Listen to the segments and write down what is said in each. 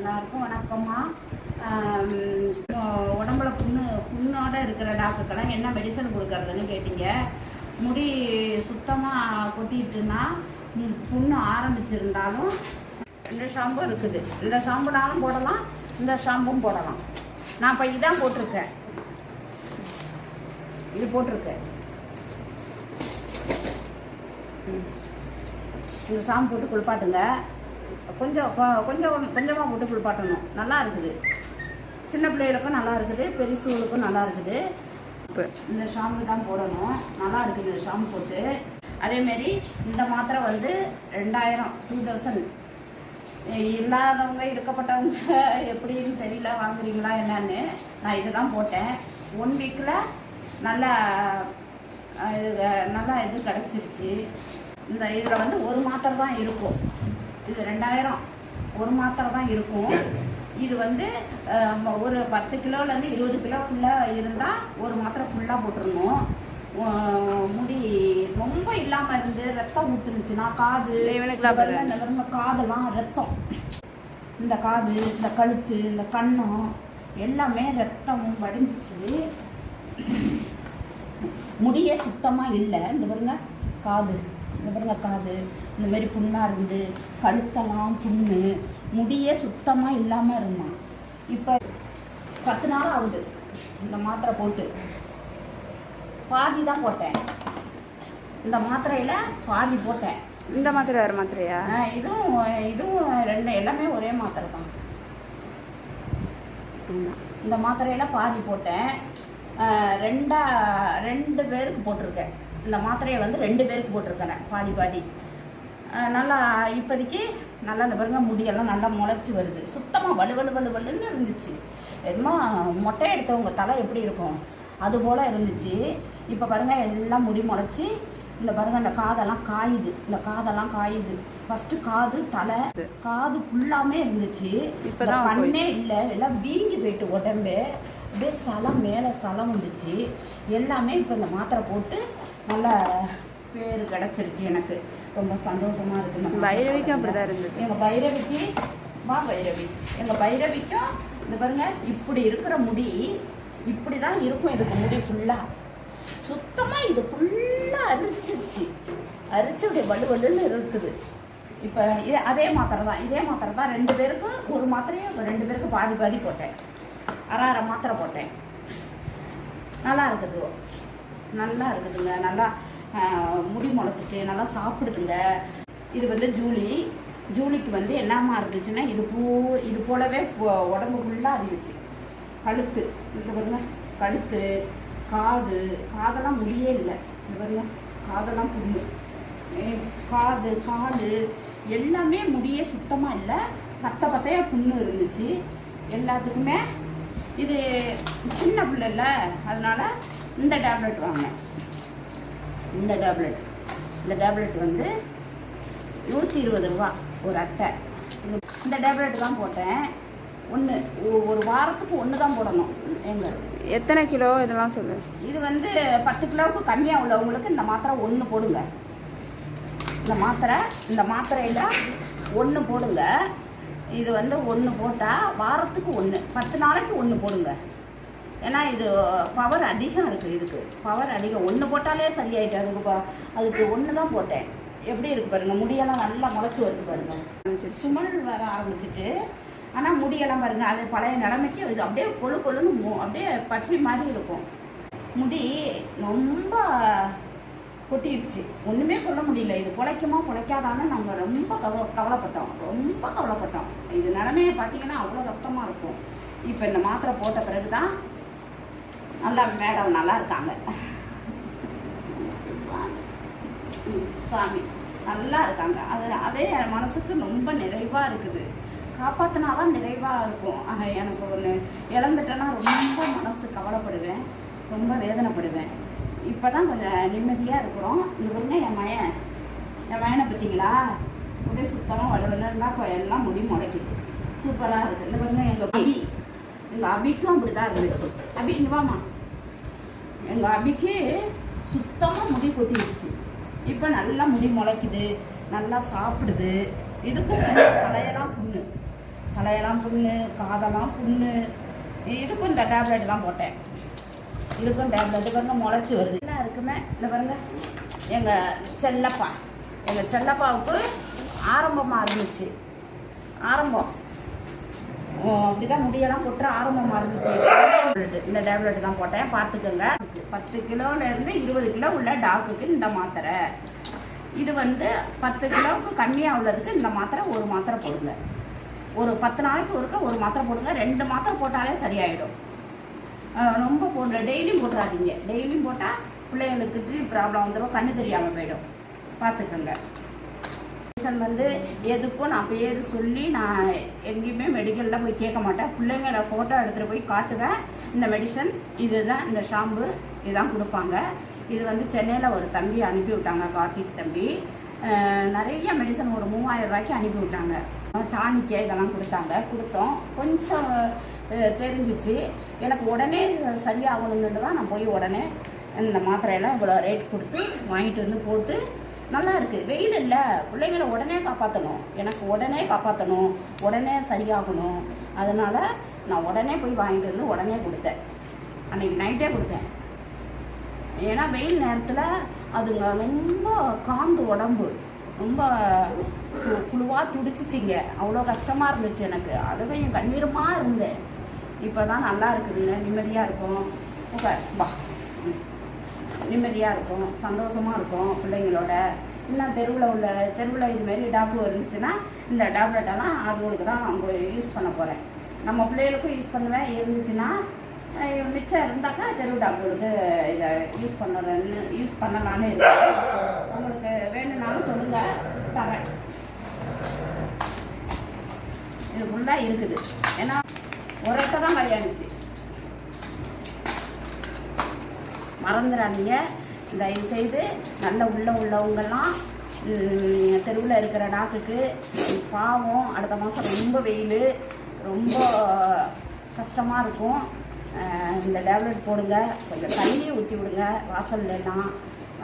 எல்லாருக்கும் வணக்கம்மா. உடம்புல புண்ணு புண்ணோட இருக்கிற டாக்டருக்கெல்லாம் என்ன மெடிசன் கொடுக்கறதுன்னு கேட்டீங்க. முடி சுத்தமாக கொட்டிட்டுன்னா புண்ணு ஆரம்பிச்சிருந்தாலும் இந்த ஷாம்பு இருக்குது. இந்த ஷாம்புனாலும் போடலாம் இந்த ஷாம்பும் போடலாம். நான் இப்போ இதான் போட்டிருக்கேன். இது போட்டிருக்கேன். ம். இந்த ஷாம்பு போட்டு குளிப்பாட்டுங்க. கொஞ்சம் கொஞ்சம் கொஞ்சமாக போட்டு குளிப்பாட்டணும். நல்லா இருக்குது. சின்ன பிள்ளைகளுக்கும் நல்லா இருக்குது பெருசுகளுக்கும் நல்லா இருக்குது. இப்போ இந்த ஷாம்பு தான் போடணும். நல்லா இருக்குது இந்த ஷாம்பு போட்டு. அதேமாரி இந்த மாத்திரை வந்து ரெண்டாயிரம் டூ தௌசண்ட். இல்லாதவங்க இருக்கப்பட்டவங்க எப்படின்னு தெரியல வாங்குறீங்களா என்னன்னு. நான் இதை தான் போட்டேன். ஒன் வீக்கில் நல்லா இது நல்லா இது கிடச்சிருச்சு. இந்த இதில் வந்து ஒரு மாத்திரை தான் இருக்கும். இது ரெண்டாயிரம். ஒரு மாத்திரை தான் இருக்கும். இது வந்து ஒரு பத்து கிலோலேருந்து இருபது கிலோக்குள்ளே இருந்தால் ஒரு மாத்திரை ஃபுல்லாக போட்டுருணும் முடி ரொம்ப இல்லாமல் இருந்து ரத்தம் ஊற்றுனுச்சுன்னா காது இந்த காதெல்லாம் ரத்தம். இந்த காது இந்த கழுத்து இந்த கண்ணம் எல்லாமே ரத்தம் வடிஞ்சிச்சு. முடியே சுத்தமாக இல்லை. இந்த பாருங்க காது. இந்த பாருங்க காது. இந்த மாதிரி புண்ணாக இருந்து கழுத்தெல்லாம் புண்ணு முடியே சுத்தமாக இல்லாமல் இருந்தான். இப்போ பத்து நாள் ஆகுது. இந்த மாத்திரை போட்டு. பாதி தான் போட்டேன். இந்த மாத்திரையில் பாதி போட்டேன். இந்த மாத்திரை வேறு மாத்திரையா? இதுவும் இதுவும் ரெண்டு எல்லாமே ஒரே மாத்திரை தான். இந்த மாத்திரையில பாதி போட்டேன். ரெண்டா ரெண்டு பேருக்கு போட்டிருக்கேன். இந்த மாத்திரையை வந்து ரெண்டு பேருக்கு போட்டிருக்கேன் பாதி பாதி. நல்லா இப்போதைக்கு நல்லா இந்த பாருங்க முடியெல்லாம் நல்லா முளைச்சி வருது. சுத்தமாக வலு வலு வலு வலுன்னு இருந்துச்சு. என்னமோ மொட்டை எடுத்தவங்க தலை எப்படி இருக்கும்? அது போல் இருந்துச்சு. இப்போ பாருங்க எல்லாம் முடி முளைச்சி இந்த பாருங்க இந்த காதெல்லாம் காயுது. இந்த காதெல்லாம் காயுது. ஃபர்ஸ்ட் காது தலை. காது ஃபுல்லாமே இருந்துச்சு. இந்த கண்ணே இல்லை எல்லாம் வீங்கி போயிட்டு உடம்பு. அப்படியே சலம் மேலே சலம் வந்துச்சு. எல்லாமே இப்போ இந்த மாத்திரை போட்டு நல்லா பேர் கிடச்சிருச்சு எனக்கு. ரொம்ப சந்தோஷமா இருக்கு. இந்த மாத்திரை பைரவிக்கும் போட்டதுல. அப்படிதான் இருந்தது. எங்க பைரவிக்கு வா பைரவி. எங்க பைரவிக்கும் இந்த பாருங்க இப்படி இருக்கிற முடி இப்படி தான் இருக்கும் இதுக்கு முடி ஃபுல்லா சுத்தமா இது ஃபுல்லா அரிச்சிருச்சு. அரிச்சு அப்படியே வலு வலுன்னு இருக்குது. இப்போ இது அதே மாத்திரை தான். இதே மாத்திரை தான் ரெண்டு பேருக்கும் ஒரு மாத்திரையும் ரெண்டு பேருக்கும் பாதி பாதி போட்டேன். அரை அரை மாத்திரை போட்டேன். நல்லா இருக்குது. நல்லா இருக்குதுங்க. நல்லா முடி முளைச்சிட்டு நல்லா சாப்பிடுதுங்க. இது வந்து ஜூலி. ஜூலிக்கு வந்து என்னம்மா இருந்துச்சுன்னா இது பூ இது போலவே உடம்பு ஃபுல்லாக இருந்துச்சு. கழுத்து. இந்த பாருங்க. கழுத்து காது காதெல்லாம் முடியே இல்லை. இந்த பாருங்க. காதெல்லாம் புண்ணு. காது காது எல்லாமே முடியே சுத்தமாக இல்லை. பத்த பத்தையாக புண்ணு இருந்துச்சு. எல்லாத்துக்குமே இது சின்ன பிள்ளைல அதனால் இந்த டேப்லெட் வாங்கினேன். இந்த டேப்லெட். இந்த டேப்லெட் வந்து நூற்றி இருபது ரூபா ஒரு அட்டை. இந்த- டேப்லெட் தான் போட்டேன். ஒன்று ஒரு வாரத்துக்கு ஒன்று தான் போடணும் எங்கள் எத்தனை கிலோ? இதெல்லாம் சொல்லு. இது வந்து பத்து கிலோவுக்கு கம்மியாக உள்ளவங்களுக்கு இந்த மாத்திரை ஒன்று போடுங்க. இந்த மாத்திரை இந்த மாத்திரையில் ஒன்று போடுங்க. இது வந்து ஒன்று போட்டால் வாரத்துக்கு ஒன்று பத்து நாளைக்கு ஒன்று போடுங்க. ஏன்னா இது பவர் அதிகம் இருக்குது இதுக்கு. பவர் அதிகம். ஒன்று போட்டாலே சரியாயிட்டு அதுக்கு ப- அதுக்கு ஒன்று தான் போட்டேன். எப்படி இருக்கு பாருங்க முடியெல்லாம் நல்லா முளைச்சி வருது பாருங்க. ஆரம்பிச்சிருச்சு. சுமல் வர ஆரம்பிச்சிட்டு ஆனால் முடியெல்லாம் பாருங்க அது பழைய நிலைமைக்கு இது அப்படியே கொழு கொழுன்னு மு- அப்படியே பற்றி மாதிரி இருக்கும். முடி ரொம்ப கொட்டிடுச்சு ஒன்றுமே சொல்ல முடியல. இது பொழைக்குமா பொழைக்காதான்னு நாங்கள் ரொம்ப கவ கவலைப்பட்டோம். ரொம்ப கவலைப்பட்டோம். இது நிலமையை பார்த்தீங்கன்னா அவ்வளோ கஷ்டமாக இருக்கும். இப்போ இந்த மாத்திரை போட்ட பிறகு தான் நல்லா மேடம் நல்லா இருக்காங்க. சாமி. நல்லா இருக்காங்க. அது அதே என் மனசுக்கு ரொம்ப நிறைவாக இருக்குது. காப்பாற்றினா தான் நிறைவாக இருக்கும் எனக்கு ஒன்று இழந்துட்டேன்னா ரொம்ப மனசு கவலைப்படுவேன். ரொம்ப வேதனைப்படுவேன். இப்போ தான் கொஞ்சம் நிம்மதியாக இருக்கிறோம். இந்த பாருங்க என் மயன் என் மயனை பார்த்தீங்களா? அப்படியே சுத்தமாக வலுவலாம் இப்போ எல்லாம் முடி முளைக்குது. சூப்பராக இருக்குது இந்த பாருங்க எங்கள் அபி எங்கள் அபிக்கும் அப்படி தான் இருந்துச்சு. அபி இங்க வாமா எங்கள் அபிக்கு சுத்தமாக முடி கொட்டிடுச்சு. இப்போ நல்லா முடி முளைக்குது நல்லா சாப்பிடுது. இதுக்கும் தலையெல்லாம் புண்ணு. தலையெல்லாம் புண்ணு காதெல்லாம் புண்ணு. இதுக்கும் இந்த டேப்லெட் தான் போட்டேன். இதுக்கும் டேப்லெட்டு பாருங்க முளைச்சி வருது. என்ன இருக்குமே இந்த பாருங்க. எங்கள் செல்லப்பா. எங்கள் செல்லப்பாவுக்கு ஆரம்பமாக இருந்துச்சு. ஆரம்பம். அப்படிதான் முடியெல்லாம் கொட்டுற ஆரம்பமாக இருந்துச்சு. இந்த டேப்லெட் தான் போட்டேன். பார்த்துக்கோங்க. பத்து கிலோலேருந்து இருபது கிலோ உள்ள டாக்குக்கு இந்த மாத்திரை. இது வந்து பத்து கிலோவுக்கு கம்மியாக உள்ளதுக்கு இந்த மாத்திரை ஒரு மாத்திரை போடுங்க. ஒரு பத்து நாளைக்கு ஒருக்க ஒரு மாத்திரை போடுங்க. ரெண்டு மாத்திரை போட்டாலே சரியாயிடும். ரொம்ப போடுற டெய்லியும் போட்டுறாதீங்க. டெய்லியும் போட்டால் பிள்ளைங்களுக்கு ட்ரீட் ப்ராப்ளம் வந்துடும் கண்ணு தெரியாமல் போயிடும். பார்த்துக்கோங்க. மெடிசன் வந்து எதுக்கும் நான் பேர் சொல்லி நான் எங்கேயுமே மெடிக்கலில் போய் கேட்க மாட்டேன். பிள்ளைங்கள ஃபோட்டோ எடுத்துகிட்டு போய் காட்டுவேன். இந்த மெடிசன் இதுதான் இந்த ஷாம்பு இதுதான் கொடுப்பாங்க. இது வந்து சென்னையில் ஒரு தம்பி அனுப்பி விட்டாங்க கார்த்திக் தம்பி. நிறைய மெடிசன் ஒரு மூவாயிரம் ரூபாய்க்கு அனுப்பி விட்டாங்க. டானிக்கு இதெல்லாம் கொடுத்தாங்க. கொடுத்தோம். கொஞ்சம் தெரிஞ்சிச்சு. எனக்கு உடனே சரியாகணுன்னு தான் நான் போய் உடனே இந்த மாத்திரையெல்லாம் இவ்வளோ ரேட் கொடுத்து வாங்கிட்டு வந்து போட்டு நல்லா இருக்குது வெயில் இல்லை. பிள்ளைங்களை உடனே காப்பாற்றணும் எனக்கு உடனே காப்பாற்றணும் உடனே சரியாகணும். அதனால் நான் உடனே போய் வாங்கிட்டு வந்து உடனே கொடுத்தேன். அன்னைக்கு நைட்டே கொடுத்தேன். ஏன்னா வெயில் நேரத்தில் அதுங்க ரொம்ப காந்து உடம்பு. ரொம்ப குழுவாக துடிச்சிச்சிங்க. அவ்வளோ கஷ்டமாக இருந்துச்சு எனக்கு. அழுகையும் கண்ணீருமாக இருந்தேன். இப்போ தான் நல்லா இருக்குதுங்க. நிம்மதியாக இருக்கும். ஓகே வா. ம். நிம்மதியாக இருக்கும் சந்தோஷமாக இருக்கும் பிள்ளைங்களோட. இல்லை தெருவில் உள்ள தெருவில் இதுமாரி டாக்டர் இருந்துச்சுன்னா இந்த டேப்லெட்டெல்லாம் அவங்களுக்கு தான் அவங்க யூஸ் பண்ண போகிறேன் நம்ம பிள்ளைகளுக்கும் யூஸ் பண்ணுவேன். இருந்துச்சுன்னா மிச்சம் இருந்தாக்கா தெரு டாக்டருக்கு இதை யூஸ் பண்ணுறேன்னு யூஸ் பண்ணலான்னு இருக்கேன். உங்களுக்கு வேணும்னாலும் சொல்லுங்கள் தரேன். இது ஃபுல்லாக இருக்குது. ஏன்னா ஒரு தான் கல்யாணிச்சு மறந்துடாதீங்க தயவு செய்து நல்ல உள்ள உள்ளவங்கெல்லாம் தெருவில் இருக்கிற டாக்குக்கு பாவம் அடுத்த மாதம் ரொம்ப வெயில் ரொம்ப கஷ்டமாக இருக்கும். இந்த டேப்லெட் போடுங்க கொஞ்சம் தண்ணி ஊற்றி விடுங்க வாசல்லாம் எல்லாம்.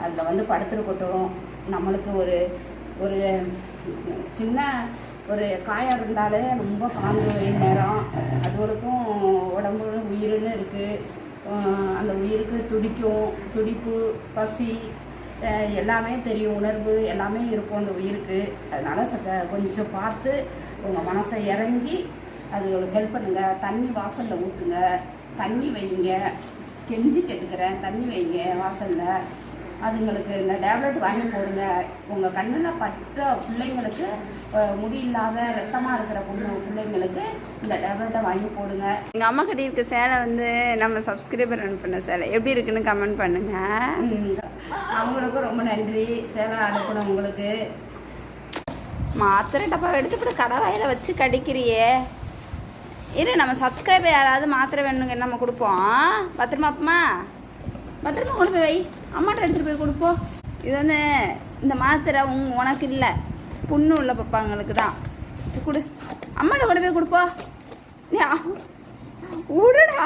அதில் வந்து படுத்துருக்கட்டும் நம்மளுக்கு ஒரு ஒரு சின்ன ஒரு காயம் இருந்தாலே ரொம்ப காந்து வெயில் நேரம். அதுகளுக்கும் உடம்பு உயிருன்னு இருக்குது அந்த உயிருக்கு துடிக்கும் துடிப்பு பசி எல்லாமே தெரியும் உணர்வு எல்லாமே இருக்கும் அந்த உயிருக்கு. அதனால் ச கொஞ்சம் பார்த்து உங்கள் மனசை இறங்கி அதுகளுக்கு ஹெல்ப் பண்ணுங்க. தண்ணி வாசலில் ஊற்றுங்க தண்ணி வைங்க. கெஞ்சி கேட்டுக்கிறேன். தண்ணி வைங்க வாசலில். அதுங்களுக்கு இந்த டேப்லெட் வாங்கி போடுங்க. உங்கள் கண்ணில் பட்ட பிள்ளைங்களுக்கு ஆஹ் முடி இல்லாத ரத்தமாக இருக்கிற பொண்ணு பிள்ளைங்களுக்கு இந்த டேப்லெட்டை வாங்கி போடுங்க. எங்கள் அம்மா கட்டி இருக்க சேலை வந்து நம்ம சப்ஸ்கிரைபர் அனுப்பின சேலை. எப்படி இருக்குன்னு கமெண்ட் பண்ணுங்க. ம். அவங்களுக்கும் ரொம்ப நன்றி. சேலை அனுப்பினவங்களுக்கு மாத்திரை டப்பா எடுத்துக்கிட்டு கடை வாயில வச்சு கடிக்கிறியே. இரு நம்ம சப்ஸ்கிரைபர் யாராவது மாத்திரை வேணுங்க நம்ம கொடுப்போம். பத்திரமா அப்பமா பத்திரமா கொண்டு போய் வை. அம்மாட்ட எடுத்துகிட்டு போய் கொடுப்போம் இது வந்து இந்த மாத்திரை உங் உனக்கு இல்லை. புண்ணு உள்ள பப்பாங்களுக்கு தான். கொடு. அம்மாட்ட கொண்டு போய் கொடுப்போ நீ விடுடா